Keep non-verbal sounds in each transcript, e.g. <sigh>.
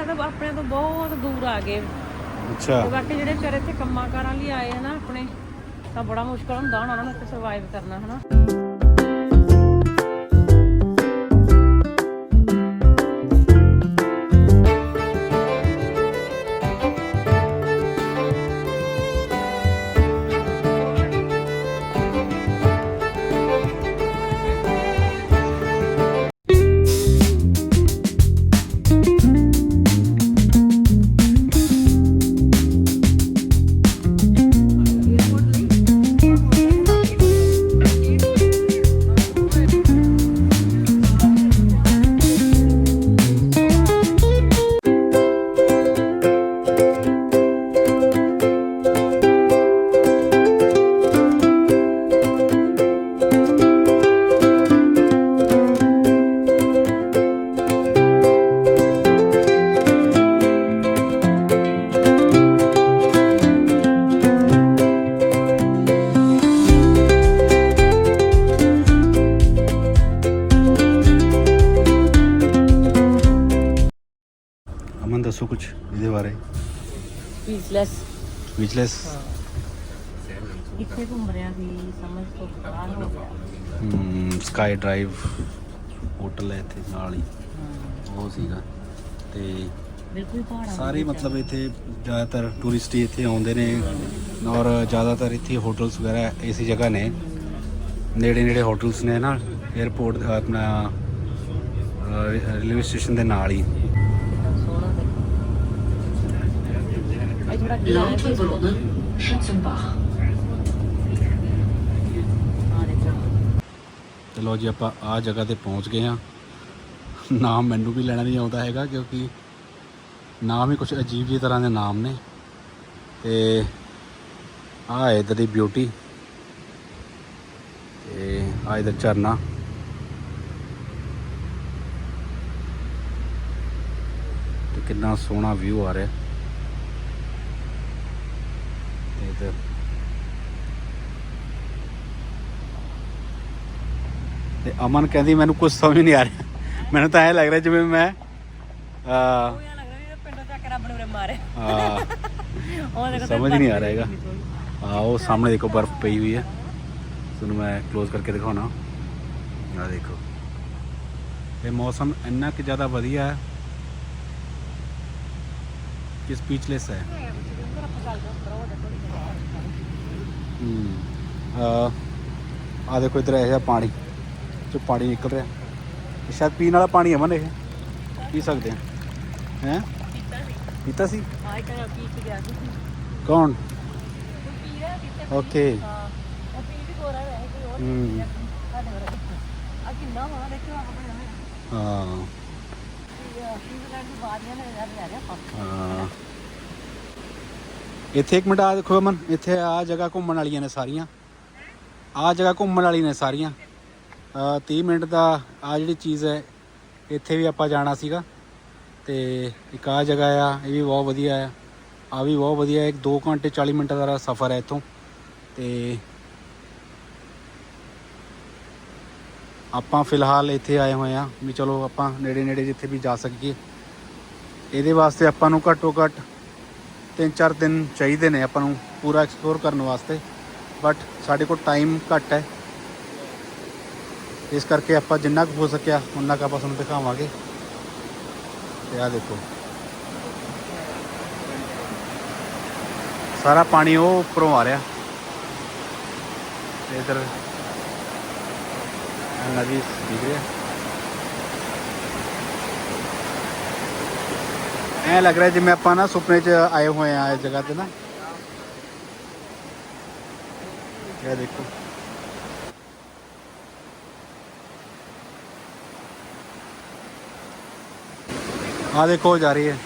ਲੱਗਦਾ ਆਪਣੇ ਤੋਂ ਬਹੁਤ ਦੂਰ ਆ ਗਏ। ਅੱਛਾ। ਤੇ ਬਾਕੀ ਜਿਹੜੇ ਵਿਚਾਰੇ ਇੱਥੇ ਕੰਮਾਂ ਕਾਰਾਂ ਲਈ ਆਏ ਆ ਨਾ ਆਪਣੇ ਤਾਂ ਬੜਾ ਮੁਸ਼ਕਲ ਹੁੰਦਾ ਹੁਣ ਉਹਨਾਂ ਨੂੰ ਇੱਥੇ ਸਰਵਾਈਵ ਕਰਨਾ ਹਨਾ। ਵਿਚਲੈਸ ਇੱਥੇ ਘੁੰਮ ਰਿਆ ਸੀ ਸਮਝ ਤੋਂ ਬਾਹਰ ਹੋ ਗਿਆ। ਸਕਾਈ ਡਰਾਈਵ ਹੋਟਲ ਹੈ ਇੱਥੇ ਨਾਲ ਹੀ। ਉਹ ਸੀਗਾ। ਤੇ ਬਿਲਕੁਲ ਪਹਾੜਾਂ ਸਾਰੇ ਮਤਲਬ ਇੱਥੇ ਜ਼ਿਆਦਾਤਰ ਟੂਰਿਸਟ ਹੀ ਇੱਥੇ ਆਉਂਦੇ ਨੇ ਔਰ ਜ਼ਿਆਦਾਤਰ ਇੱਥੇ ਹੋਟਲਸ ਵਗੈਰਾ ਇਸੇ ਜਗ੍ਹਾ ਨੇ। ਨੇੜੇ ਨੇੜੇ ਹੋਟਲਸ ਨੇ ਨਾ 에어ਪੋਰਟ ਆਪਣਾ ਰੇਲਵੇ ਸਟੇਸ਼ਨ ਦੇ ਨਾਲ ਹੀ। ਦੇਖੋ ਇਹ ਥੋੜਾ ਤੇ Lauterbrunnen, ਚਲੋ ਜੀ ਆਪਾਂ ਆ ਜਗ੍ਹਾ ਤੇ ਪਹੁੰਚ ਗਏ ਹਾਂ। ਨਾਮ ਮੈਨੂੰ ਵੀ ਲੈਣਾ ਨਹੀਂ ਆਉਂਦਾ ਹੈਗਾ ਕਿਉਂਕਿ ਨਾਮ ਹੀ ਕੁਝ ਅਜੀਬ ਜਿਹੀ ਤਰ੍ਹਾਂ ਦੇ ਨਾਮ ਨੇ। ਤੇ ਆ ਹੈ ਇੱਧਰ ਦੀ ਬਿਊਟੀ ਤੇ ਆ ਇੱਧਰ ਝਰਨਾ। ਤੇ ਕਿੰਨਾ ਸੋਹਣਾ ਵਿਊ ਆ ਰਿਹਾ। ਤੇ ਤੇ ਅਮਨ ਕਹਿੰਦੀ ਮੈਨੂੰ ਕੁਝ ਸਮਝ ਨਹੀਂ ਆ ਰਿਹਾ। ਮੈਨੂੰ ਤਾਂ ਐ ਲੱਗ ਰਿਹਾ ਜਿਵੇਂ ਮੈਂ ਆ ਉਹ ਲੱਗ ਰਿਹਾ ਵੀ ਪਿੰਡੋਂ ਚੱਕ ਰੱਬ ਨੂੰ ਰੇ ਮਾਰੇ ਆ ਉਹ ਦੇਖੋ ਸਮਝ ਨਹੀਂ ਆ ਰਿਹਾ ਹੈਗਾ ਆ ਉਹ ਸਾਹਮਣੇ ਦੇਖੋ ਬਰਫ਼ ਪਈ ਹੋਈ ਹੈ। ਤੁਹਾਨੂੰ ਮੈਂ ক্লোਜ਼ ਕਰਕੇ ਦਿਖਾਉਣਾ। ਆ ਦੇਖੋ। ਇਹ ਮੌਸਮ ਇੰਨਾ ਕਿ ਜ਼ਿਆਦਾ ਵਧੀਆ ਹੈ ਕਿ ਸਪੀਚਲੈਸ ਹੂੰ। ਆ ਆ ਦੇਖੋ ਇਧਰ ਇਹ ਪਾਣੀ। ਜੋ ਪਾਣੀ ਨਿਕਲ ਰਿਹਾ। ਇਹ ਸ਼ਾਇਦ ਪੀਣ ਵਾਲਾ ਪਾਣੀ ਹੈ ਮਨ ਇਹ। ਪੀ ਸਕਦੇ ਆ। ਹੈ? ਪੀਤਾ ਸੀ। ਆਈ ਕਹਿੰਦਾ ਪੀ ਕੇ ਗਿਆ ਸੀ। ਕੌਣ? ਓਕੇ। ਹਾਂ ਉਹ ਪੀ ਵੀ ਕੋਰਾ ਰਿਹਾ ਕੋਈ ਹੋਰ ਹੂੰ। ਇੱਥੇ ਇੱਕ ਮਿੰਟ ਆ ਦੇਖੋ ਅਮਨ, ਇੱਥੇ ਆ ਜਗ੍ਹਾ ਘੁੰਮਣ ਵਾਲੀਆਂ ਨੇ ਸਾਰੀਆਂ। ਆ ਜਗ੍ਹਾ ਘੁੰਮਣ ਵਾਲੀ ਨੇ ਸਾਰੀਆਂ। ਅ 30 ਮਿੰਟ ਦਾ ਆ ਜਿਹੜੀ ਚੀਜ਼ ਹੈ, ਇੱਥੇ ਵੀ ਆਪਾਂ ਜਾਣਾ ਸੀਗਾ। ਤੇ ਇੱਕ ਆ ਜਗ੍ਹਾ ਆ, ਇਹ ਵੀ ਬਹੁਤ ਵਧੀਆ ਆ। ਆ ਵੀ ਬਹੁਤ ਵਧੀਆ, ਇੱਕ 2 ਘੰਟੇ 40 ਮਿੰਟ ਦਾ ਸਫ਼ਰ ਹੈ ਇੱਥੋਂ। ਤੇ ਆਪਾਂ ਫਿਲਹਾਲ ਇੱਥੇ ਆਏ ਹੋਏ ਆ ਵੀ ਚਲੋ ਆਪਾਂ ਨੇੜੇ ਨੇੜੇ ਜਿੱਥੇ ਵੀ ਜਾ ਸਕੀਏ। ਇਹਦੇ ਵਾਸਤੇ ਆਪਾਂ ਨੂੰ ਘੱਟੋ ਘੱਟ 3-4 ਦਿਨ ਚਾਹੀਦੇ ਨੇ ਆਪਾਂ ਨੂੰ ਪੂਰਾ ਐਕਸਪਲੋਰ ਕਰਨ ਵਾਸਤੇ ਬਟ ਸਾਡੇ ਕੋਲ ਟਾਈਮ ਘੱਟ ਹੈ। ਇਸ ਕਰਕੇ ਆਪਾਂ ਜਿੰਨਾ ਕੁ ਹੋ ਸਕਿਆ ਉਨਾ ਕੁ ਆਪਾਂ ਤੁਹਾਨੂੰ ਦਿਖਾਵਾਂਗੇ। ਤੇ ਆ ਦੇਖੋ। ਸਾਰਾ ਪਾਣੀ ਉਹ ਉੱਪਰੋਂ ਆ ਰਿਹਾ। ਤੇ ਇਧਰ ਨਦੀ ਦਿਖ ਰਿਹਾ। ਐ ਲੱਗ ਰਿਹਾ ਜਿਵੇਂ ਆਪਾਂ ਨਾ ਸੁਪਨੇ 'ਚ ਆਏ ਹੋਏ ਆ ਇਸ ਜਗ੍ਹਾ ਤੇ ਨਾ। ਇਹ ਦੇਖੋ। ਆ ਦੇਖੋ ਜਾ ਰਹੀ ਹੈ।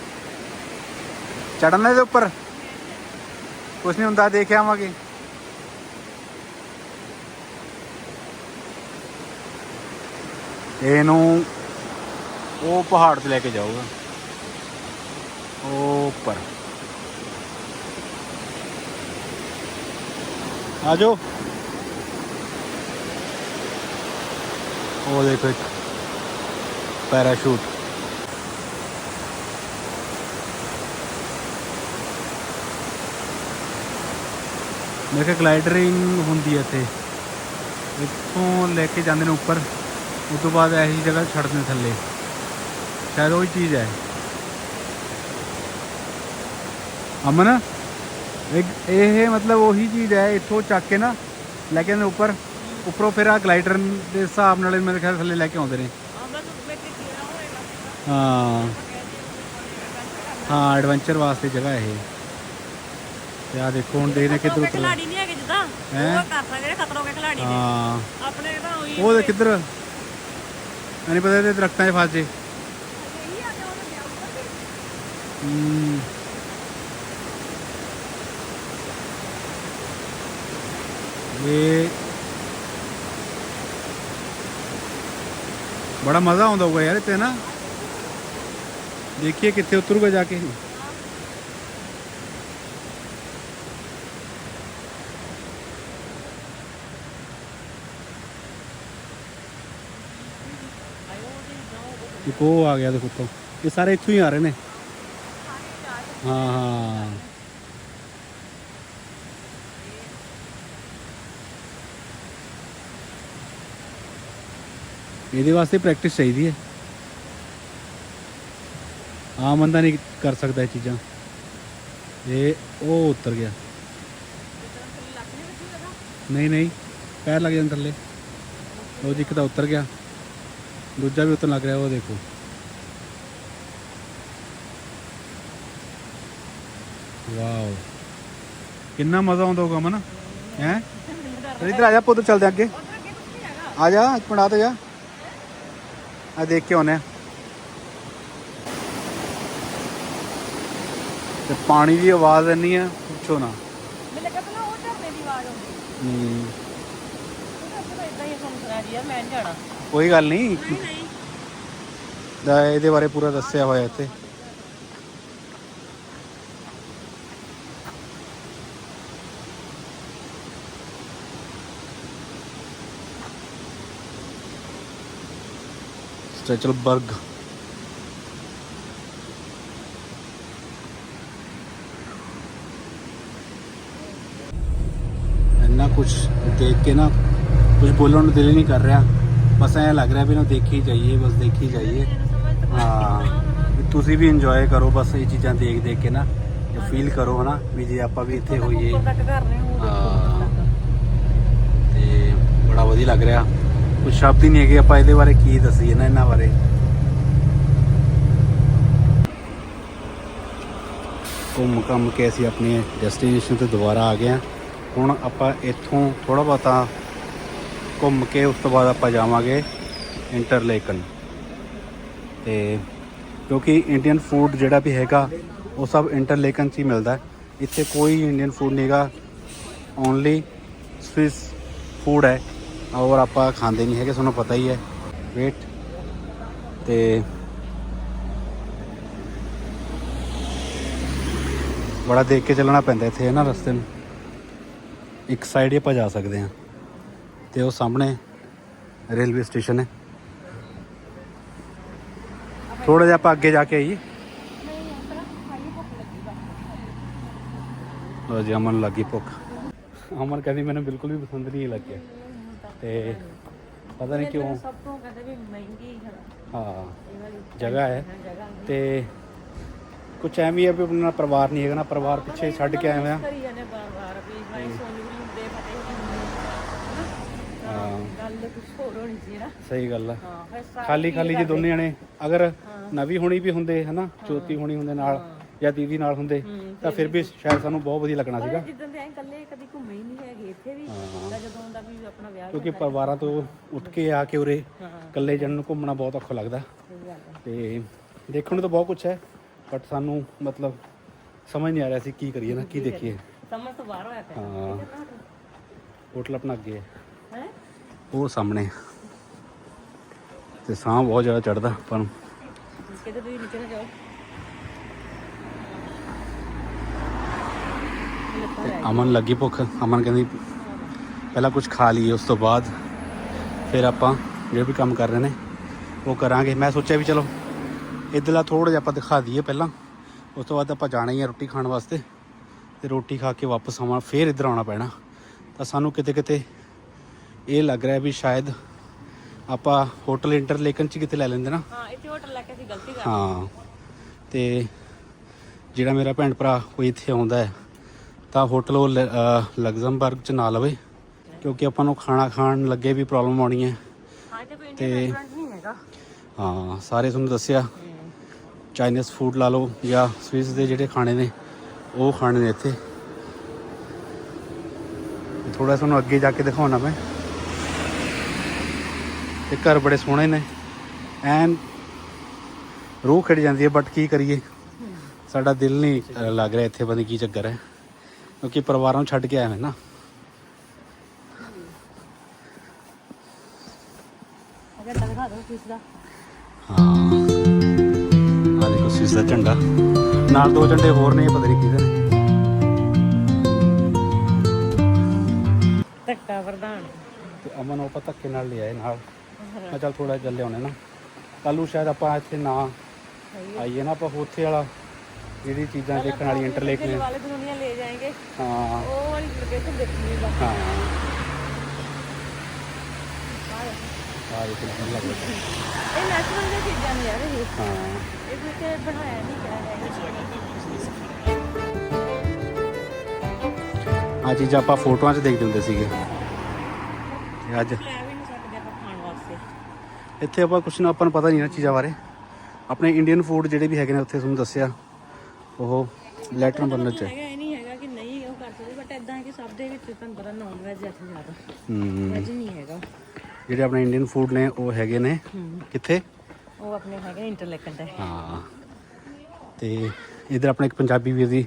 ਚੜਨ ਦੇ ਉੱਪਰ। ਕੁਛ ਨਹੀਂ ਹੁੰਦਾ, ਦੇਖ ਆਵਾਂਗੇ। ਇਹਨੂੰ ਉਹ ਪਹਾੜ ਤੇ ਲੈ ਕੇ ਜਾਊਗਾ। ऊपर। आ जाओ देखो एक पैराशूट मेरे ख्याल ग्लाइडरिंग होंगी इतने इतों लेके जाते उपर उस तो बाद ऐसी जगह छड़ने थले शायद वही चीज़ है। ਅਮਨ ਇਹ ਮਤਲਬ ਉਹੀ ਚੀਜ਼ ਹੈ ਇੱਥੋਂ ਚੱਕ ਕੇ ਨਾ ਲੈ ਕੇ ਜਾਂਦੇ ਉੱਪਰ। ਉੱਪਰੋਂ ਫਿਰ ਆ ਗਲਾਈਡਰ ਦੇ ਹਿਸਾਬ ਨਾਲ ਮੇਰੇ ਖਿਆਲ ਥੱਲੇ ਲੈ ਕੇ ਆਉਂਦੇ ਨੇ। ਹਾਂ। ਹਾਂ ਐਡਵੈਂਚਰ ਵਾਸਤੇ ਜਗ੍ਹਾ ਇਹ। ਤੇ ਆ ਦੇਖੋ ਹੁਣ ਦੇਖਦੇ ਕਿੱਧਰ ਉਤਰ ਖਿਲਾੜੀ ਨਹੀਂ ਹੈਗੇ ਜਿੱਦਾਂ। ਹੈਂ? ਉਹ ਕਰ ਸਕਦੇ ਖਤਰੋਂ ਕੇ ਖਿਲਾੜੀ ਨੇ। ਹਾਂ। ਆਪਣੇ ਤਾਂ ਉਹੀ ਉਹ ਦੇ ਕਿੱਧਰ? ਨਹੀਂ ਪਤਾ ਇਹਦੇ ਦਰਖਤਾਂ 'ਚ ਫਸ ਜੇ ਹੂੰ। ਇਹ ਬੜਾ ਮਜ਼ਾ ਆਉਂਦਾ ਹੋਊਗਾ ਯਾਰ ਇੱਥੇ ਨਾ। ਦੇਖੀਏ ਕਿੱਥੇ ਉਤਰੂਗਾ ਜਾ ਕੇ। ਇੱਕ ਉਹ ਆ ਗਿਆ ਦੇਖੋ ਉੱਤੋਂ। ਇਹ ਸਾਰੇ ਇੱਥੋਂ ਹੀ ਆ ਰਹੇ ਨੇ। ਹਾਂ ਹਾਂ। ਇਹਦੇ ਵਾਸਤੇ ਪ੍ਰੈਕਟਿਸ ਚਾਹੀਦੀ ਹੈ। ਆਮ ਬੰਦਾ ਨਹੀਂ ਕਰ ਸਕਦਾ ਇਹ ਚੀਜ਼ਾਂ। ਇਹ ਉਹ ਉਤਰ ਗਿਆ। ਨਹੀਂ ਨਹੀਂ ਪੈਰ ਲੱਗ ਜਾਂਦੇ ਥੱਲੇ। ਉਹ ਇੱਕ ਤਾਂ ਉਤਰ ਗਿਆ। ਦੂਜਾ ਵੀ ਉਤਰਨ ਲੱਗ ਰਿਹਾ ਉਹ ਦੇਖੋ। ਵਾਓ। ਕਿੰਨਾ ਮਜ਼ਾ ਆਉਂਦਾ ਹੋਗਾ ਮਨ ਹੈ ਇਧਰ ਆ ਜਾ ਪੁੱਤ ਚੱਲਦੇ ਅੱਗੇ। ਆ ਜਾ ਇੱਕ ਮਿੰਟ ਆ ਤੇ ਜਾ। ਆ ਦੇਖ ਕੇ ਆਉਨੇ ਆ। ਤੇ ਪਾਣੀ ਦੀ ਆਵਾਜ਼ ਇੰਨੀ ਆ ਪੁੱਛੋ ਨਾ। ਮੈਨੂੰ ਲੱਗਾ ਪਹਿਲਾਂ ਉਹ ਝਰਨੇ ਦੀ ਆਵਾਜ਼ ਆਉਂਦੀ। ਹੂੰ। ਉਹ ਇਦਾਂ ਹੀ ਸੁਣ ਸੁਣਾ ਜੀ ਯਾਰ ਮੈਂ ਜਾਣਾ। ਕੋਈ ਗੱਲ ਨਹੀਂ। ਦਾ ਇਹਦੇ ਬਾਰੇ ਪੂਰਾ ਦੱਸਿਆ ਹੋਇਆ ਇੱਥੇ। ਸਟ੍ਰੈਚਲਬਰਗ। ਇੰਨਾ ਕੁਝ ਦੇਖ ਕੇ ਨਾ ਕੁਝ ਬੋਲਣ ਨੂੰ ਦਿਲ ਨਹੀਂ ਕਰ ਰਿਹਾ। ਬਸ ਐਂ ਲੱਗ ਰਿਹਾ ਵੀ ਨਾ ਦੇਖੀ ਜਾਈਏ ਬਸ ਦੇਖੀ ਜਾਈਏ। ਹਾਂ ਤੁਸੀਂ ਵੀ ਇੰਜੋਏ ਕਰੋ ਬਸ ਇਹ ਚੀਜ਼ਾਂ ਦੇਖ ਦੇਖ ਕੇ ਨਾ ਫੀਲ ਕਰੋ ਹਨਾ ਵੀ ਜੇ ਆਪਾਂ ਵੀ ਇੱਥੇ ਹੋਈਏ। ਹਾਂ। ਤੇ ਬੜਾ ਵਧੀਆ ਲੱਗ ਰਿਹਾ। ਕੁਝ ਸ਼ਬਦ ਹੀ ਨਹੀਂ ਹੈਗੇ, ਆਪਾਂ ਇਹਦੇ ਬਾਰੇ ਕੀ ਦੱਸੀਏ ਨਾ ਇਹਨਾਂ ਬਾਰੇ। ਘੁੰਮ ਘੰਮ ਕੇ ਅਸੀਂ ਆਪਣੇ ਡੈਸਟੀਨੇਸ਼ਨ ਤੇ ਦੁਬਾਰਾ ਆ ਗਏ ਹਾਂ। ਹੁਣ ਆਪਾਂ ਇੱਥੋਂ ਥੋੜਾ ਬਹੁਤਾ ਘੁੰਮ ਕੇ ਉਸ ਤੋਂ ਬਾਅਦ ਆਪਾਂ ਜਾਵਾਂਗੇ ਇੰਟਰਲੇਕਨ ਤੇ ਕਿਉਂਕਿ ਇੰਡੀਅਨ ਫੂਡ ਜਿਹੜਾ ਵੀ ਹੈਗਾ, ਉਹ ਸਭ ਇੰਟਰਲੇਕਨ 'ਚ ਹੀ ਮਿਲਦਾ ਇੱਥੇ ਕੋਈ ਇੰਡੀਅਨ ਫੂਡ ਨਹੀਂਗਾ ਓਨਲੀ ਸਵਿਸ ਫੂਡ ਹੈ। ਔਰ ਆਪਾਂ ਖਾਂਦੇ ਨਹੀਂ ਹੈਗੇ, ਤੁਹਾਨੂੰ ਪਤਾ ਹੀ ਹੈ। ਵੇਟ ਤੇ ਬੜਾ ਦੇਖ ਕੇ ਚੱਲਣਾ ਪੈਂਦਾ ਇੱਥੇ ਨਾ ਰਸਤੇ ਨੂੰ। ਇੱਕ ਸਾਈਡ ਹੀ ਆਪਾਂ ਜਾ ਸਕਦੇ ਹਾਂ। ਤੇ ਉਹ ਸਾਹਮਣੇ ਰੇਲਵੇ ਸਟੇਸ਼ਨ ਹੈ। ਥੋੜਾ ਜਿਹਾ ਆਪਾਂ ਅੱਗੇ ਜਾ ਕੇ ਆਈਏ। ਲੋ ਜੀ, ਅਮਨ ਨੂੰ ਲੱਗੀ ਭੁੱਖ। ਅਮਨ ਕਹਿੰਦੀ, ਮੈਨੂੰ ਬਿਲਕੁਲ ਵੀ ਪਸੰਦ ਨਹੀਂ ਲੱਗਿਆ ਤੇ ਪਤਾ ਨਹੀਂ ਕਿਉਂ। ਸਭ ਤੋਂ ਕਹਿੰਦੇ ਵੀ ਮਹਿੰਗੀ ਹੈ ਹਾਂ। ਇਹ ਵਾਲੀ ਜਗ੍ਹਾ ਹੈ। ਜਗ੍ਹਾ ਤੇ ਕੁਛ ਐਵੇਂ ਹੀ ਹੈ ਵੀ ਆਪਣਾ ਪਰਿਵਾਰ ਨਹੀਂ ਹੈਗਾ ਨਾ ਪਰਿਵਾਰ ਪਿੱਛੇ ਛੱਡ ਕੇ ਆਏ ਹੋਏ ਆ ਕਰੀ ਜਾਂਦੇ ਬਾਰ-ਬਾਰ ਵੀ ਭਾਈ ਸੋਨੀ ਵੀ ਹੁੰਦੇ ਫਤਿਹ ਵੀ ਹੁੰਦੇ। ਹਾਂ। ਗੱਲ ਕੁਝ ਹੋਰ ਹੋਣੀ ਸੀ ਨਾ। ਸਹੀ ਗੱਲ ਹਾਂ ਫਿਰ ਸਾਰੇ ਖਾਲੀ ਖਾਲੀ ਜੇ। ਦੋਨੇ ਜਣੇ ਅਗਰ ਨਵੀ ਹੋਣੀ ਵੀ ਹੁੰਦੇ ਹਨਾ? ਜੋਤੀ ਹੋਣੀ ਹੁੰਦੇ ਨਾਲ ਜਾਂ ਦੀਦੀ ਨਾਲ ਹੁੰਦੇ ਹੂੰ, ਤਾਂ ਫਿਰ ਵੀ ਸ਼ਾਇਦ ਸਾਨੂੰ ਬਹੁਤ ਵਧੀਆ ਲੱਗਣਾ ਸੀਗਾ। ਪਰ ਜਿੱਦਾਂ ਦੇ ਐਂ ਇਕੱਲੇ ਕਦੀ ਘੁੰਮੇ ਹੀ ਨਹੀਂ ਹੈਗੇ ਇੱਥੇ ਵੀ ਹਾਂ। ਤਾਂ ਜਦੋਂ ਦਾ ਵੀ ਆਪਣਾ ਵਿਆਹ ਕਿਉਂਕਿ ਪਰਿਵਾਰਾਂ ਤੋਂ ਉੱਠ ਕੇ ਆ ਕੇ ਉਰੇ ਇਕੱਲੇ ਜਣ ਨੂੰ ਘੁੰਮਣਾ ਬਹੁਤ ਔਖਾ ਲੱਗਦਾ। ਸਹੀ ਗੱਲ ਹੈ। ਤੇ ਦੇਖਣ ਨੂੰ ਤਾਂ ਬਹੁਤ ਕੁਝ ਹੈ ਬਟ ਸਾਨੂੰ ਮਤਲਬ ਸਮਝ ਨਹੀਂ ਆ ਰਿਹਾ ਸੀ ਕੀ ਕਰੀਏ ਨਾ ਕੀ ਦੇਖੀਏ। ਸਮਝ ਤੋਂ ਬਾਹਰ ਹੋਇਆ ਪਿਆ। ਹਾਂ। ਹੋਟਲ ਆਪਣਾ ਅੱਗੇ ਹੈ। ਹੈ? ਉਹ ਸਾਹਮਣੇ। ਤੇ ਸਾਹ ਬਹੁਤ ਜ਼ਿਆਦਾ ਚੜਦਾ ਪਰ ਕਿਤੇ ਤੁਸੀਂ ਨੀਚੇ ਨਾ ਜਾਓ ਲੱਤਾਂ ਲੈ ਅਮਨ ਲੱਗੀ ਭੁੱਖ। ਅਮਨ ਕਹਿੰਦੀ ਪਹਿਲਾਂ ਕੁਝ ਖਾ ਲਈਏ ਉਸ ਤੋਂ ਬਾਅਦ ਫਿਰ ਆਪਾਂ ਜਿਹੜੇ ਵੀ ਕੰਮ ਕਰ ਰਹੇ ਨੇ ਉਹ ਕਰਾਂਗੇ। ਮੈਂ ਸੋਚਿਆ ਵੀ ਚਲੋ ਇੱਧਰਲਾ ਥੋੜਾ ਜਿਹਾ ਆਪਾਂ ਦਿਖਾ ਦਈਏ ਪਹਿਲਾਂ। ਉਸ ਤੋਂ ਬਾਅਦ ਆਪਾਂ ਜਾਣਾ ਹੀ ਹੈ ਰੋਟੀ ਖਾਣ ਵਾਸਤੇ ਤੇ ਰੋਟੀ ਖਾ ਕੇ ਵਾਪਸ ਆਵਾਂ ਫਿਰ ਇੱਧਰ ਆਉਣਾ ਪੈਣਾ। ਤਾਂ ਸਾਨੂੰ ਕਿਤੇ ਕਿਤੇ ਇਹ ਲੱਗ ਰਿਹਾ ਵੀ ਸ਼ਾਇਦ ਆਪਾਂ ਹੋਟਲ ਇੰਟਰਲੇਕਨ ਚ ਕਿਤੇ ਲੈ ਲੈਂਦੇ ਨਾ। ਹਾਂ ਇੱਥੇ ਹੋਟਲ ਲੈ ਕੇ ਅਸੀਂ ਗਲਤੀ ਕਰ ਹਾਂ। ਤੇ ਜਿਹੜਾ ਮੇਰਾ ਭੈਣ ਭਰਾ ਕੋਈ ਇੱਥੇ ਆਉਂਦਾ ਹੈ ਤਾਂ ਹੋਟਲ ਉਹ ਲਗਜ਼ਮਬਰਗ ਚ ਨਾ ਲਵੇ ਕਿਉਂਕਿ ਆਪਾਂ ਨੂੰ ਖਾਣਾ ਖਾਣ ਲੱਗੇ ਵੀ ਪ੍ਰੋਬਲਮ ਆਉਣੀ ਹੈ। ਤੇ- ਹਾਂ ਸਾਰੇ ਤੁਹਾਨੂੰ ਦੱਸਿਆ। ਚਾਈਨੀਜ਼ ਫੂਡ ਲਾ ਲਓ ਜਾਂ ਸਵਿਸ ਦੇ ਜਿਹੜੇ ਖਾਣੇ ਨੇ ਉਹ ਖਾਣੇ ਨੇ ਇੱਥੇ। ਥੋੜਾ ਤੁਹਾਨੂੰ ਅੱਗੇ ਜਾ ਕੇ ਦਿਖਾਉਣਾ ਮੈਂ। ਤੇ ਘਰ ਬੜੇ ਸੋਹਣੇ ਨੇ। ਐਨ ਰੂਹ ਖੜ ਜਾਂਦੀ ਹੈ ਬਟ ਕੀ ਕਰੀਏ? ਸਾਡਾ ਦਿਲ ਨਹੀਂ ਲੱਗ ਰਿਹਾ ਇੱਥੇ ਬੰਦੇ ਕੀ ਚੱਕਰ ਹੈ। ਕਿਉਂਕਿ ਪਰਿਵਾਰਾਂ ਨੂੰ ਛੱਡ ਕੇ ਆਏ ਹਾਂ ਨਾ। ਅਗਰ ਦਿਖਾ ਦਿਓ ਕਿਸ ਦਾ? ਹਾਂ। ਆ ਦੇਖੋ ਸਵਿਸ ਦਾ ਝੰਡਾ। ਨਾਲ ਦੋ ਝੰਡੇ ਹੋਰ ਨੇ ਪਤਾ ਨਹੀਂ ਕਿਹਦੇ ਨੇ। ਧੱਕਾ ਪ੍ਰਧਾਨ। ਤੇ ਅਮਨ ਉਹ ਆਪਾਂ ਧੱਕੇ ਨਾਲ ਲਿਆਏ ਨਾਲ। ਮੈਂ ਚੱਲ ਥੋੜਾ ਜਿਹਾ ਲਿਆਉਣੇ ਨਾ। ਕੱਲ੍ਹ ਨੂੰ ਸ਼ਾਇਦ ਆਪਾਂ ਇੱਥੇ ਨਾ ਆਈਏ ਨਾ ਆਪਾਂ ਉੱਥੇ ਵਾਲਾ ਜਿਹੜੀ ਚੀਜ਼ਾਂ ਦੇਖਣ ਵਾਲੀ ਇੰਟਰਲੇਕ ਨੇ। ਵਾਲੇ ਦੁਨੀਆ ਲੈ ਹਾਂ। ਉਹ ਵਾਲੀ ਲੋਕੇਸ਼ਨ ਦੇਖਣੀ ਬਸ। ਹਾਂ। ਆ ਦੇਖੋ ਕਿੰਨਾ ਲੱਗ ਰਿਹਾ ਇਹ ਨੈਚੁਰਲ ਦੀਆਂ ਚੀਜ਼ਾਂ ਨੇ ਯਾਰ ਇਹ ਹਾਂ। ਇਹ ਕੋਈ ਤੇ ਬਣਾਇਆ ਨਹੀਂ ਗਿਆ ਹੈ ਆ ਚੀਜ਼ਾਂ ਆਪਾਂ ਫੋਟੋਆਂ 'ਚ ਦੇਖਦੇ ਹੁੰਦੇ ਸੀਗੇ। ਤੇ ਅੱਜ ਇੱਥੇ ਆਪਾਂ ਕੁਛ ਨਾ ਆਪਾਂ ਨੂੰ ਪਤਾ ਨਹੀਂ ਨਾ ਚੀਜ਼ਾਂ ਬਾਰੇ। ਆਪਣੇ ਇੰਡੀਅਨ ਫੂਡ ਜਿਹੜੇ ਵੀ ਹੈਗੇ ਨੇ ਉੱਥੇ ਤੁਹਾਨੂੰ ਦੱਸਿਆ। ਉਹ ਲੈਟਰਨ ਬਰਨਰ 'ਚ। ਹੈ। ਹੈਗਾ ਇਹ ਨਹੀਂ ਹੈਗਾ ਕਿ ਨਹੀਂ ਉਹ ਕਰ ਸਕਦੇ ਬਟ ਇਦਾਂ ਹੈ ਕਿ ਸਭ ਦੇ ਵਿੱਚ ਤੁਹਾਨੂੰ ਪਤਾ ਨਾਨ ਵੈਜ ਇੱਥੇ ਜ਼ਿਆਦਾ। ਹੂੰ ਵੈਜ ਨਹੀਂ ਹੈਗਾ। ਜਿਹੜੇ ਆਪਣੇ ਇੰਡੀਅਨ ਫੂਡ ਨੇ ਉਹ ਹੈਗੇ ਨੇ। ਕਿੱਥੇ? ਉਹ ਆਪਣੇ ਹੈਗੇ ਇੰਟਰਲੇਕਨ ਦਾ। ਹਾਂ। ਤੇ ਇਧਰ ਆਪਣੇ ਇੱਕ ਪੰਜਾਬੀ ਵੀਰ ਦੀ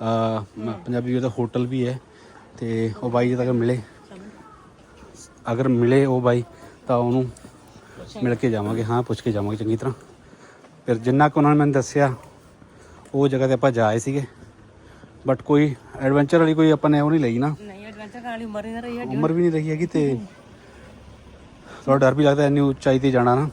ਪੰਜਾਬੀ ਵੀਰ ਦਾ ਹੋਟਲ ਵੀ ਹੈ। ਤੇ ਉਹ ਬਾਈ ਜੇ ਤੱਕ ਮਿਲੇ ਅਗਰ ਮਿਲੇ ਉਹ ਬਾਈ ਤਾਂ ਉਹਨੂੰ ਮਿਲ ਕੇ ਜਾਵਾਂਗੇ। ਹਾਂ ਪੁੱਛ ਕੇ ਜਾਵਾਂਗੇ ਚੰਗੀ ਤਰ੍ਹਾਂ। ਫਿਰ ਜਿੰਨਾ ਕੁ ਉਹਨਾਂ ਨੇ ਮੈਨੂੰ ਦੱਸਿਆ ਉਹ ਜਗ੍ਹਾ ਤੇ ਆਪਾਂ ਜਾ ਆਏ ਸੀਗੇ। ਬਟ ਕੋਈ ਐਡਵੈਂਚਰ ਵਾਲੀ ਕੋਈ ਆਪਾਂ ਨੇ ਉਹ ਨਹੀਂ ਲਈ ਨਾ। ਨਹੀਂ ਐਡਵੈਂਚਰ ਵਾਲੀ ਉਮਰ ਹੀ ਨਾ ਰਹੀ ਹੈ ਉਮਰ ਵੀ ਨਹੀਂ ਰਹੀ ਹੈਗੀ ਤੇ ਥੋੜਾ ਡਰ ਵੀ ਲੱਗਦਾ ਇੰਨੀ ਉਚਾਈ ਤੇ ਜਾਣਾ ਨਾ।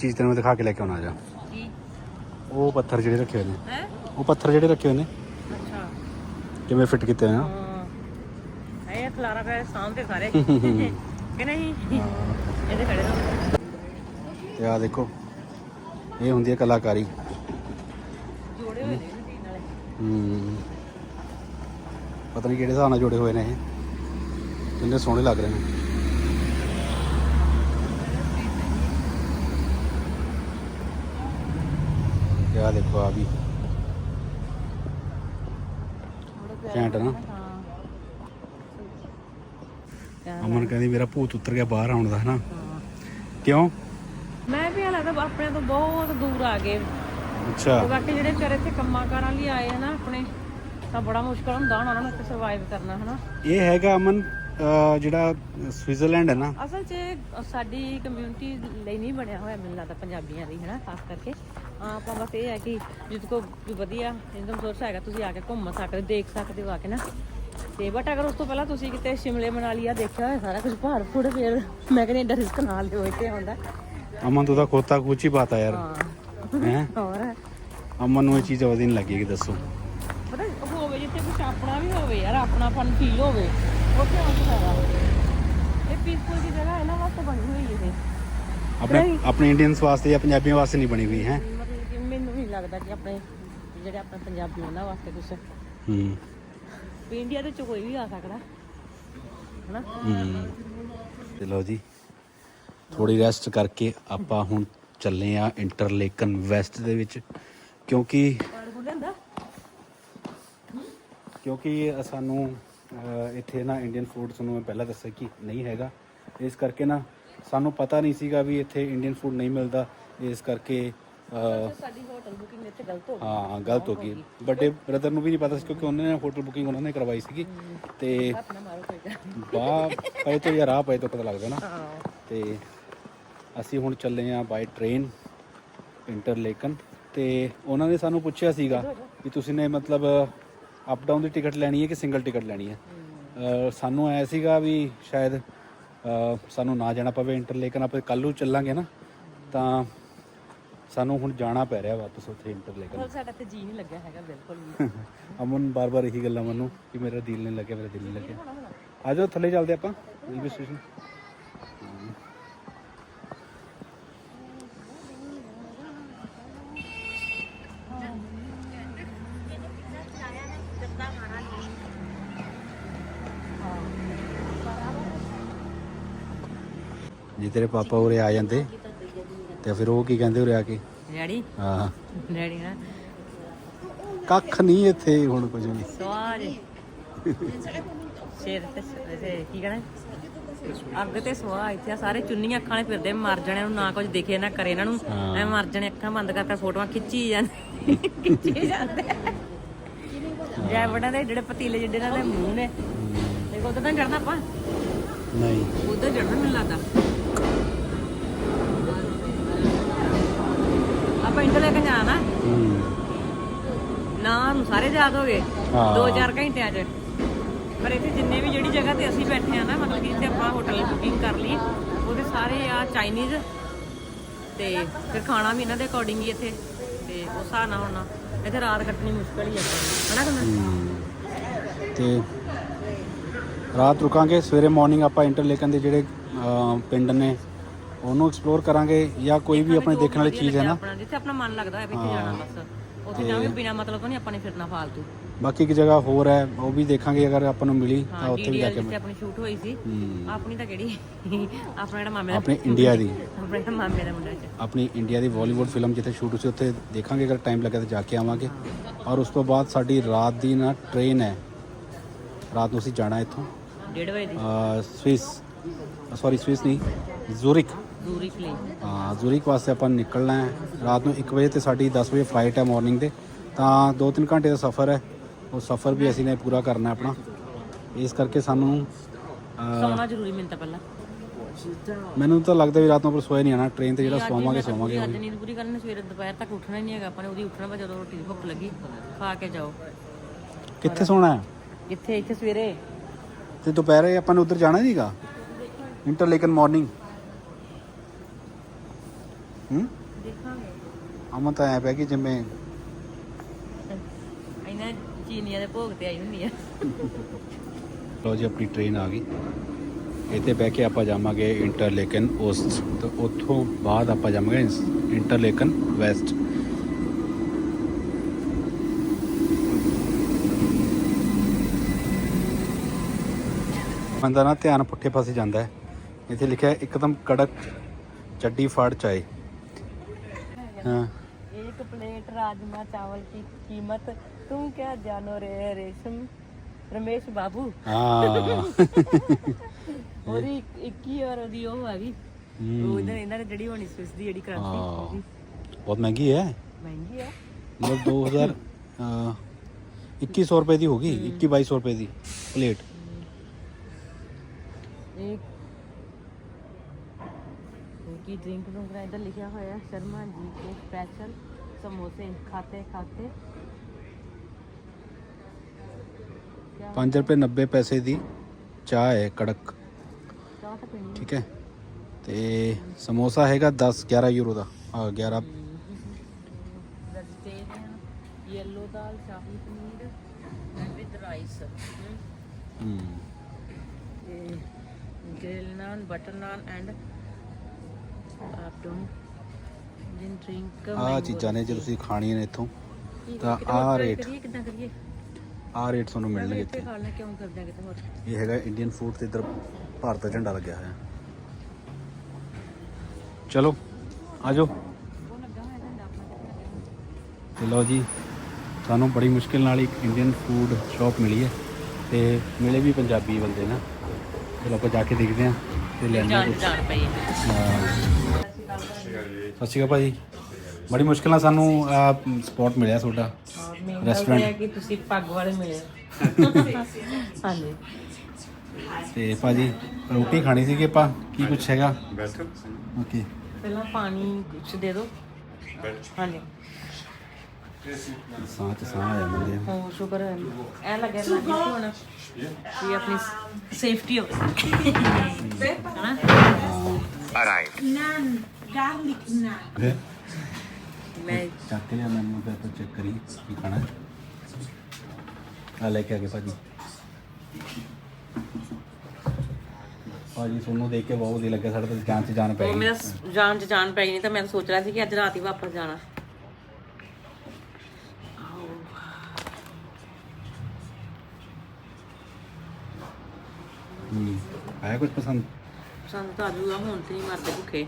ਚੀਜ਼ ਤੈਨੂੰ ਮੈਂ ਦਿਖਾ ਕੇ ਲੈ ਕੇ ਆਉਣਾ ਜਾ। ਕੀ ਉਹ ਪੱਥਰ ਜਿਹੜੇ ਰੱਖੇ ਹੋਏ ਨੇ। ਹੈ? ਉਹ ਪੱਥਰ ਜਿਹੜੇ ਰੱਖੇ ਹੋਏ ਨੇ। ਅੱਛਾ। ਕਿਵੇਂ ਫਿੱਟ ਕੀਤੇ ਹੋਏ ਆ? ਹਾਂ। ਇਹ ਖਲਾਰਾ ਪਿਆ ਸਾਹਮਣੇ ਸਾਰੇ। ਕਿ ਨਹੀਂ? ਇਹਦੇ ਖੜੇ ਰਹੋ। ਤੇ ਆ ਦੇਖੋ। ਇਹ ਹੁੰਦੀ ਹੈ ਕਲਾਕਾਰੀ। ਜੋੜੇ ਹੋਏ ਨੇ ਇਹਦੇ ਨਾਲੇ ਹੂੰ। ਪਤਾ ਨਹੀਂ ਕਿਹੜੇ ਹਿਸਾਬ ਨਾਲ ਜੁੜੇ ਹੋਏ ਨੇ ਇਹ। ਕਿੰਨੇ ਸੋਹਣੇ ਲੱਗ ਰਹੇ ਨੇ। ਆਹ ਦੇਖੋ ਆ ਵੀ। ਘੈਂਟ ਨਾ। ਹਾਂ। ਅਮਨ ਕਹਿੰਦੀ ਮੇਰਾ ਭੂਤ ਉਤਰ ਗਿਆ ਬਾਹਰ ਆਉਣ ਦਾ ਹਨਾ? ਕਿਉਂ? ਮੈਂ ਵੀ ਹਾਲੇ ਤਾਂ ਆਪਣੇ ਤੋਂ ਬਹੁਤ ਦੂਰ ਆ ਗਏ। ਅੱਛਾ। ਤੇ ਬਾਕੀ ਜਿਹੜੇ ਵਿਚਾਰੇ ਇੱਥੇ ਕੰਮਾਂ ਕਾਰਾਂ ਲਈ ਆਏ ਆ ਨਾ ਆਪਣੇ ਤਾਂ ਬੜਾ ਮੁਸ਼ਕਲ ਹੁੰਦਾ ਹੁਣ ਉਹਨਾਂ ਨੂੰ ਇੱਥੇ ਸਰਵਾਈਵ ਕਰਨਾ ਹਨਾ। ਇਹ ਹੈਗਾ ਅਮਨ ਅਹ ਜਿਹੜਾ ਸਵਿਟਜ਼ਰਲੈਂਡ ਹੈ ਨਾ। ਅਸਲ 'ਚ ਇਹ ਸਾਡੀ ਕਮਿਊਨਿਟੀ ਲਈ ਨਹੀਂ ਬਣਿਆ ਹੋਇਆ ਮੈਨੂੰ ਲੱਗਦਾ ਪੰਜਾਬੀਆਂ ਲਈ ਹਨਾ ਖਾਸ ਕਰਕੇ। ਆਪਾਂ ਬਸ ਇਹ ਹੈ ਕਿ ਜਿੱਦ ਕੋ ਵਧੀਆ ਇਨਕਮ ਸੋਰਸ ਹੈਗਾ ਤੁਸੀਂ ਆ ਕੇ ਘੁੰਮ ਸਕਦੇ ਦੇਖ ਸਕਦੇ ਹੋ ਆ ਕੇ ਨਾ। ਤੇ ਬਟ ਅਗਰ ਉਸ ਤੋਂ ਪਹਿਲਾਂ ਤੁਸੀਂ ਕਿਤੇ ਸ਼ਿਮਲੇ ਮਨਾਲੀ ਆ ਦੇਖਿਆ ਹੋਇਆ ਸਾਰਾ ਕੁਝ ਪਹਾੜ ਫੂੜ ਫਿਰ ਮੈਂ ਕਹਿੰਦੀ ਏਡਾ ਰਿਸਕ ਨਾ ਲਿਓ ਇੱਥੇ ਆਉਂਦਾ ਅਮਨ ਤੂੰ ਤਾਂ ਖੋਤਾ ਕੁਚੀ ਪਾਤਾ ਯਾਰ। ਹਾਂ। ਹੈ? ਹੋਰ? ਅਮਨ ਨੂੰ ਇਹ ਚੀਜ਼ ਵਧੀਆ ਨਹੀਂ ਲੱਗੇਗੀ ਦੱਸੋ। ਪਤਾ ਹੋਵੇ ਜਿੱਥੇ ਕੁਝ ਆਪਣਾ ਵੀ ਹੋਵੇ ਯਾਰ ਆਪਣਾਪਨ ਫੀਲ ਹੋਵੇ ਉੱਥੇ ਆਉਣ ਦਾ ਫਾਇਦਾ। ਇਹ ਪੀਸਫੁਲ ਦੀ ਜਗ੍ਹਾ ਇਹਨਾਂ ਵਾਸਤੇ ਬਣੀ ਹੋਈ ਇਹ। ਆਪਣੇ ਆਪਣੇ ਇੰਡੀਅਨਸ ਵਾਸਤੇ ਜਾਂ ਪੰਜਾਬੀਆਂ ਵਾਸਤੇ ਨਹੀਂ ਬਣੀ ਹੋਈ ਹੈ ਮਤਲਬ ਕਿ ਮੈਨੂੰ ਨਹੀਂ ਲੱਗਦਾ ਕਿ ਆਪਣੇ ਜਿਹੜੇ ਆਪਣੇ ਪੰਜਾਬੀ ਉਹਨਾਂ ਵਾਸਤੇ ਕੁਝ ਹੂੰ। ਵੀ ਇੰਡੀਆ ਦੇ ਵਿੱਚ ਕੋਈ ਵੀ ਆ ਸਕਦਾ। ਹਨਾ? ਹੂੰ। ਤੇ ਲਓ ਜੀ ਥੋੜੀ ਰੈਸਟ ਕਰਕੇ ਆਪਾਂ ਹੁਣ ਚੱਲੇ ਆ ਇੰਟਰਲੇਕਨ ਵੈਸਟ ਦੇ ਵਿੱਚ ਕਿਉਂਕਿ ਖੁੱਲੇ ਕਿਉਂਕਿ ਸਾਨੂੰ ਇੱਥੇ ਨਾ ਇੰਡੀਅਨ ਫੂਡ ਤੁਹਾਨੂੰ ਮੈਂ ਪਹਿਲਾਂ ਦੱਸਿਆ ਕਿ ਨਹੀਂ ਹੈਗਾ। ਇਸ ਕਰਕੇ ਨਾ ਸਾਨੂੰ ਪਤਾ ਨਹੀਂ ਸੀਗਾ ਵੀ ਇੱਥੇ ਇੰਡੀਅਨ ਫੂਡ ਨਹੀਂ ਮਿਲਦਾ। ਇਸ ਕਰਕੇ ਅਹ, ਸਾਡੀ ਹੋਟਲ ਬੁਕਿੰਗ ਇੱਥੇ ਗਲਤ ਹੋ ਗਈ। ਹਾਂ ਗਲਤ ਹੋ ਗਈ। ਵੱਡੇ ਬ੍ਰਦਰ ਨੂੰ ਵੀ ਨਹੀਂ ਪਤਾ ਸੀ ਕਿਉਂਕਿ ਉਹਨਾਂ ਨੇ ਹੋਟਲ ਬੁਕਿੰਗ ਉਹਨਾਂ ਨੇ ਕਰਵਾਈ ਸੀਗੀ। ਤੇ ਹੱਥ ਨਾ ਮਾਰੋ ਕੋਈ ਗੱਲ। ਬਾਹ ਪਏ ਤੋਂ ਜਾਂ ਰਾਹ ਪਏ ਤੋਂ ਪਤਾ ਲੱਗਦਾ ਨਾ। ਹਾਂ। ਤੇ ਅਸੀਂ ਹੁਣ ਚੱਲੇ ਆ ਬਾਈ ਟ੍ਰੇਨ ਇੰਟਰਲੇਕਨ ਤੇ ਉਹਨਾਂ ਨੇ ਸਾਨੂੰ ਪੁੱਛਿਆ ਸੀਗਾ ਕਿ ਤੁਸੀਂ ਨੇ ਮਤਲਬ ਅਪ ਡਾਊਨ ਦੀ ਟਿਕਟ ਲੈਣੀ ਹੈ ਕਿ ਸਿੰਗਲ ਟਿਕਟ ਲੈਣੀ ਹੈ? ਅਹ ਸਾਨੂੰ ਐ ਸੀਗਾ ਵੀ ਸ਼ਾਇਦ ਅਹ ਸਾਨੂੰ ਨਾ ਜਾਣਾ ਪਵੇ ਇੰਟਰਲੇਕਨ ਆਪਾਂ ਕੱਲ ਨੂੰ ਚੱਲਾਂਗੇ ਨਾ। ਤਾਂ ਸਾਨੂੰ ਹੁਣ ਜਾਣਾ ਪੈ ਰਿਹਾ ਵਾਪਸ ਉੱਥੇ ਇੰਟਰਲੇਕਨ ਸਾਡਾ ਤੇ ਜੀ ਨਹੀਂ ਲੱਗਿਆ ਹੈਗਾ ਬਿਲਕੁਲ ਵੀ। <laughs> ਅਮਨ ਬਾਰ-ਬਾਰ ਇਹੀ ਗੱਲਾਂ ਮੈਨੂੰ ਕਿ ਮੇਰਾ ਦਿਲ ਨਹੀਂ ਲੱਗਿਆ ਮੇਰਾ ਦਿਲ ਨਹੀਂ ਲੱਗਿਆ। ਆ ਜਾਓ ਥੱਲੇ ਚੱਲਦੇ ਆਪਾਂ ਰੇਲਵੇ ਸਟੇਸ਼ਨ ਜੇ ਤੇਰੇ ਪਾਪਾ ਉਰੇ ਆ ਜਾਂਦੇ ਤੇ ਫਿਰ ਉਹ ਕੀ ਕਹਿੰਦੇ ਉਰੇ ਆ ਕੇ? ਡੈਡੀ? ਹਾਂ। ਡੈਡੀ ਨਾ। ਕੱਖ ਨਹੀਂ ਇੱਥੇ ਹੁਣ ਕੁਝ ਵੀ। ਸਵਾਜ ਸ਼ੇਰ ਤੇ ਤੇ ਕੀ ਕਹਣਾ? ਅੱਗ ਤੇ ਸਵਾਹ ਇੱਥੇ ਸਾਰੇ ਚੁੰਨੀਆਂ ਅੱਖਾਂ ਨੇ ਫਿਰਦੇ ਮਰ ਜਾਣੇ ਨੂੰ ਨਾ ਕੁਝ ਦਿਖੇ ਨਾ ਕਰੇ ਇਹਨਾਂ ਨੂੰ। ਐ ਮਰ ਜਾਣੇ ਅੱਖਾਂ ਬੰਦ ਕਰਕੇ ਫੋਟੋਆਂ ਖਿੱਚੀ ਜਾਂਦੇ ਖਿੱਚੀ ਜਾਂਦੇ। ਜੈ ਬੜਾ ਦੇ ਜਿਹੜੇ ਪਤੀਲੇ ਜਿੱਡੇ ਦੇ ਮੂੰਹ ਨੇ। ਦੇਖੋ ਉਧਰ ਤਾਂ ਚੜਨਾ ਆਪਾਂ। ਨਹੀਂ। ਉਧਰ ਚੜਨਾ ਮੈਨੂੰ ਲੱਗਦਾ। ਨਾ ਨੂੰ ਸਾਰੇ ਯਾਦ ਹੋ ਗਏ ਹਾਂ। 2-4 ਘੰਟਿਆਂ 'ਚ। ਪਰ ਇੱਥੇ ਜਿੰਨੇ ਵੀ ਜਿਹੜੀ ਜਗ੍ਹਾ ਤੇ ਅਸੀਂ ਬੈਠੇ ਆ ਨਾ ਮਤਲਬ ਕਿ ਇੱਥੇ ਆਪਾਂ ਹੋਟਲ ਬੁਕਿੰਗ ਕਰ ਲਈ ਉਹਦੇ ਸਾਰੇ ਆ ਚਾਈਨੀਜ਼ ਤੇ ਫਿਰ ਖਾਣਾ ਵੀ ਇਹਨਾਂ ਦੇ ਅਕੋਰਡਿੰਗ ਹੀ ਇੱਥੇ। ਤੇ ਉਸ ਹਿਸਾਬ ਨਾਲ ਹੁਣ ਇੱਥੇ ਰਾਤ ਕੱਟਣੀ ਮੁਸ਼ਕਲ ਹੀ ਆ। ਹਨਾ ਕਿ ਤੇ ਰਾਤ ਰੁਕਾਂਗੇ ਸਵੇਰੇ ਮਾਰਨਿੰਗ ਆਪਾਂ ਇੰਟਰਲੇਕਨ ਦੇ ਜਿਹੜੇ ਅਹ, ਪਿੰਡ ਨੇ ਉਹਨੂੰ ਐਕਸਪਲੋਰ ਕਰਾਂਗੇ ਜਾਂ ਕੋਈ ਵੀ ਆਪਣੇ ਦੇਖਣ ਵਾਲੀ ਚੀਜ਼ ਹੈ ਨਾ। ਆਪਣਾ ਜਿੱਥੇ ਆਪਣਾ ਮਨ ਲੱਗਦਾ ਹੈ ਵੀ ਇੱਥੇ ਜਾਣਾ ਬਸ। ਉੱਥੇ ਜਾਵਾਂਗੇ ਬਿਨਾ ਮਤਲਬ ਤੋਂ ਨਹੀਂ ਆਪਾਂ ਨੇ ਫਿਰਨਾ ਫਾਲਤੂ। ਬਾਕੀ ਇੱਕ ਜਗ੍ਹਾ ਹੋਰ ਹੈ ਉਹ ਵੀ ਦੇਖਾਂਗੇ ਅਗਰ ਆਪਾਂ ਨੂੰ ਮਿਲੀ ਤਾਂ ਉੱਥੇ ਵੀ ਜਾ ਕੇ ਜਿੱਥੇ ਆਪਣੀ ਸ਼ੂਟ ਹੋਈ ਸੀ। ਆਪਣੀ ਤਾਂ ਕਿਹੜੀ? ਆਪਣਾ ਜਿਹੜਾ ਮਾਮੇ ਦਾ ਆਪਣੇ ਇੰਡੀਆ ਦੀ। ਆਪਣੇ ਮਾਮੇ ਦਾ ਮੁੰਡਾ ਆਪਣੀ ਇੰਡੀਆ ਦੀ ਬਾਲੀਵੁੱਡ ਫਿਲਮ ਜਿੱਥੇ ਸ਼ੂਟ ਸੀ ਉੱਥੇ ਦੇਖਾਂਗੇ ਅਗਰ ਟਾਈਮ ਲੱਗੇ ਤਾਂ ਜਾ ਕੇ ਆਵਾਂਗੇ। ਔਰ ਉਸ ਤੋਂ ਬਾਅਦ ਸਾਡੀ ਰਾਤ ਦੀ ਨਾ ਟ੍ਰੇਨ ਹੈ। ਰਾਤ ਨੂੰ ਅਸੀਂ ਜਾਣਾ ਇੱਥੋਂ। ਡੇਢ ਵਜੇ ਦੀ। ਸਵਿਸ ਸੌਰੀ ਸਵਿਸ ਨਹੀਂ ਜ਼ੂਰਿਕ ਦੂਰੀ ਲਈ। ਹਾਂ ਜ਼ੂਰਿਕ ਵਾਸਤੇ ਆਪਾਂ ਨਿਕਲਣਾ ਹੈ। ਰਾਤ ਨੂੰ 1 ਵਜੇ ਤੇ ਸਾਡੀ 10 ਵਜੇ ਫਲਾਈਟ ਹੈ ਮਾਰਨਿੰਗ ਦੇ। ਤਾਂ 2-3 ਘੰਟੇ ਦਾ ਸਫ਼ਰ ਹੈ। ਉਹ ਸਫ਼ਰ ਵੀ ਅਸੀਂ ਨੇ ਪੂਰਾ ਕਰਨਾ ਹੈ ਆਪਣਾ। ਇਸ ਕਰਕੇ ਸਾਨੂੰ ਸੌਣਾ ਜ਼ਰੂਰੀ ਮੈਨੂੰ ਤਾਂ ਪਹਿਲਾਂ। ਮੈਨੂੰ ਤਾਂ ਲੱਗਦਾ ਵੀ ਰਾਤ ਨੂੰ ਆਪਾਂ ਸੋਏ ਨਹੀਂ ਆਣਾ ਟ੍ਰੇਨ ਤੇ ਜਿਹੜਾ ਸੋਵਾਂਗੇ ਸੋਵਾਂਗੇ ਪੂਰੀ ਅੱਜ ਨੀਂਦ ਪੂਰੀ ਕਰਨੀ ਸਵੇਰੇ ਦੁਪਹਿਰ ਤੱਕ ਉੱਠਣਾ ਹੀ ਨਹੀਂ ਹੈਗਾ। ਆਪਾਂ ਨੇ ਉਹਦੀ ਉੱਠਣਾ ਵਾ ਜਦੋਂ ਰੋਟੀ ਦੀ ਭੁੱਖ ਲੱਗੀ। ਖਾ ਕੇ ਜਾਓ। ਕਿੱਥੇ ਸੋਣਾ ਹੈ? ਕਿੱਥੇ? ਇੱਥੇ ਸਵੇਰੇ। ਤੇ ਦੁਪਹਿਰੇ ਆਪਾਂ ਨੇ ਉੱਧਰ ਜਾਣਾ ਨਹੀਂਗਾ ਇੰਟਰਲੇਕਨ ਮਾਰਨਿੰਗ ਹੂੰ? ਦੇਖਾਂਗੇ। ਅਮਨ ਤਾਂ ਐ ਪਿਆ ਕਿ ਜਿਵੇਂ ਇਹਨਾਂ ਚੀਨੀਆਂ ਦੇ ਭੋਗ ਤੇ ਆਈ ਹੁੰਦੀ ਆ। ਲੋ ਜੀ ਆਪਣੀ ਟ੍ਰੇਨ ਆ ਗਈ। ਇੱਥੇ ਬਹਿ ਕੇ ਆਪਾਂ ਜਾਵਾਂਗੇ ਇੰਟਰਲੇਕਨ ਓਸਟ ਤੇ ਉੱਥੋਂ ਬਾਅਦ ਆਪਾਂ ਜਾਵਾਂਗੇ ਇੰਟਰਲੇਕਨ ਵੈਸਟ ਬੰਦਾ ਨਾ ਧਿਆਨ ਪੁੱਠੇ ਪਾਸੇ ਜਾਂਦਾ ਹੈ। ਇੱਥੇ ਲਿਖਿਆ ਇੱਕਦਮ ਕੜਕ ਚੱਡੀ ਫਾੜ ਚਾਏ। ਹਾਂ एक प्लेट राजमा चावल की कीमत तुम क्या जानो रे रेशम रमेश बाबू ਹਾਂ ਉਹਦੀ 21 ਔਰ ਉਹਦੀ ਉਹ ਆ ਗਈ ਉਹ ਇਹਨਾਂ ਇਹਨਾਂ ਨੇ ਜਿਹੜੀ ਹੋਣੀ ਸਵਿਸ ਦੀ ਜਿਹੜੀ ਕ੍ਰਾਂਤੀ ਹਾਂ। ਉਹਦੀ ਬਹੁਤ ਮਹਿੰਗੀ ਹੈ ਮਹਿੰਗੀ ਆ ਮਤਲਬ 2000 ਅਹ, 2100 ਰੁਪਏ ਦੀ ਹੋਗੀ 21 2200 ਰੁਪਏ ਦੀ ਪਲੇਟ ਇੱਕ ਕੀ ਡਰਿੰਕ ਵਗੈरह ਇਧਰ ਲਿਖਿਆ ਹੋਇਆ ਹੈ ਸ਼ਰਮਾ ਜੀ ਕੇ ਸਪੈਸ਼ਲ ਸਮੋਸੇ ਖਾਤੇ ਖਾਤੇ। 5 ਰੁਪਏ 90 ਪੈਸੇ ਦੀ ਚਾਹ ਹੈ ਕੜਕ। ਚਾਹ ਤਾਂ ਪੀਣੀ ਠੀਕ ਹੈ। ਤੇ ਸਮੋਸਾ ਹੈਗਾ 10 11 ਯੂਰੋ ਦਾ। ਆ 11 vegetarian yellow dal shahi paneer with rice hmm, grill naan butter naan and drink ਆਹ ਚੀਜ਼ਾਂ ਨੇ ਜੇ ਤੁਸੀਂ ਖਾਣੀਆਂ ਨੇ ਇੱਥੋਂ ਤਾਂ ਆਹ ਰੇਟ ਕਰੀਏ ਕਿਦਾਂ ਕਰੀਏ? ਆਹ ਰੇਟ ਤੁਹਾਨੂੰ ਮਿਲਣਗੇ ਇੱਥੇ ਇੱਥੇ। ਖਾਣਾ ਕਿਉਂ ਕਰਦੇ ਆ ਕਿਤੇ ਹੋਰ? ਇਹ ਹੈਗਾ ਇੰਡੀਅਨ ਫੂਡ ਤੇ ਇਧਰ ਭਾਰਤ ਦਾ ਝੰਡਾ ਲੱਗਿਆ ਹੋਇਆ। ਚਲੋ ਆਜੋ। ਤੇ ਲਓ ਜੀ ਸਾਨੂੰ ਬੜੀ ਮੁਸ਼ਕਿਲ ਨਾਲ ਇੱਕ ਇੰਡੀਅਨ ਫੂਡ ਸ਼ਾਪ ਮਿਲੀ ਹੈ ਤੇ ਮਿਲੇ ਵੀ ਪੰਜਾਬੀ ਬੰਦੇ ਨਾ। ਚਲੋ ਆਪਾਂ ਜਾ ਕੇ ਦੇਖਦੇ ਹਾਂ। ਤੇ ਲੈਣੇ ਜਾਣ ਜਾਣ ਪਈ ਹੈ। ਸਤਿ ਸ਼੍ਰੀ ਅਕਾਲ ਭਾਜੀ ਬੜੀ ਮੁਸ਼ਕਿਲ ਨਾਲ ਸਾਨੂੰ ਸਪੌਟ ਮਿਲਿਆ ਤੁਹਾਡਾ। ਰੈਸਟੋਰੈਂਟ ਕਿ ਤੁਸੀਂ ਪੱਗ ਵਾਲੇ ਮਿਲੇ। ਹਾਂਜੀ। ਤੇ ਭਾਜੀ ਰੋਟੀ ਖਾਣੀ ਸੀਗੀ ਆਪਾਂ। ਕੀ ਕੁਛ ਹੈਗਾ? ਬੈਠੋ। ਓਕੇ। ਪਹਿਲਾਂ ਪਾਣੀ ਕੁਛ ਦੇ ਦਿਓ। ਹਾਂਜੀ। ਸਾਹ ਚ ਸਾਹ ਆ ਜਾਂਦੇ ਆ ਹੋ ਸ਼ੁਕਰ ਹੈ। ਐ ਲੱਗਿਆ ਲੱਗੀ ਸੀ ਹੁਣ ਵੀ ਆਪਣੀ ਸੇਫਟੀ ਹੋਵੇ ਹਨਾ Naan, garlic naan. ਫਿਰ ਮੈਂ ਚੱਕ ਕੇ ਲਿਆ ਮੈਨੂੰ ਫਿਰ ਤੋਂ ਚੈੱਕ ਕਰੀ ਕੀ ਖਾਣਾ ਹੈ ਆ ਲੈ ਕੇ ਆ ਗਏ ਭਾਜੀ ਭਾਜੀ ਤੁਹਾਨੂੰ ਦੇਖ ਕੇ ਬਹੁਤ ਵਧੀਆ ਲੱਗਿਆ ਸਾਡੇ ਤੇ ਜਾਨ ਚ ਜਾਨ ਪੈ ਉਹ ਗਈ ਮੇਰਾ ਸ- ਜਾਨ ਚ ਜਾਨ ਪੈ ਗਈ ਨਹੀਂ ਤਾਂ ਮੈਂ ਸੋਚ ਰਿਹਾ ਸੀ ਕਿ ਅੱਜ ਰਾਤ ਹੀ ਵਾਪਸ ਜਾਣਾ ਆਇਆ ਕੁਝ ਪਸੰਦ? ਪਸੰਦ ਤਾਂ ਆ ਜਾਊਗਾ ਹੁਣ ਤੇ ਨਹੀਂ ਮਰਦੇ ਭੁੱਖੇ।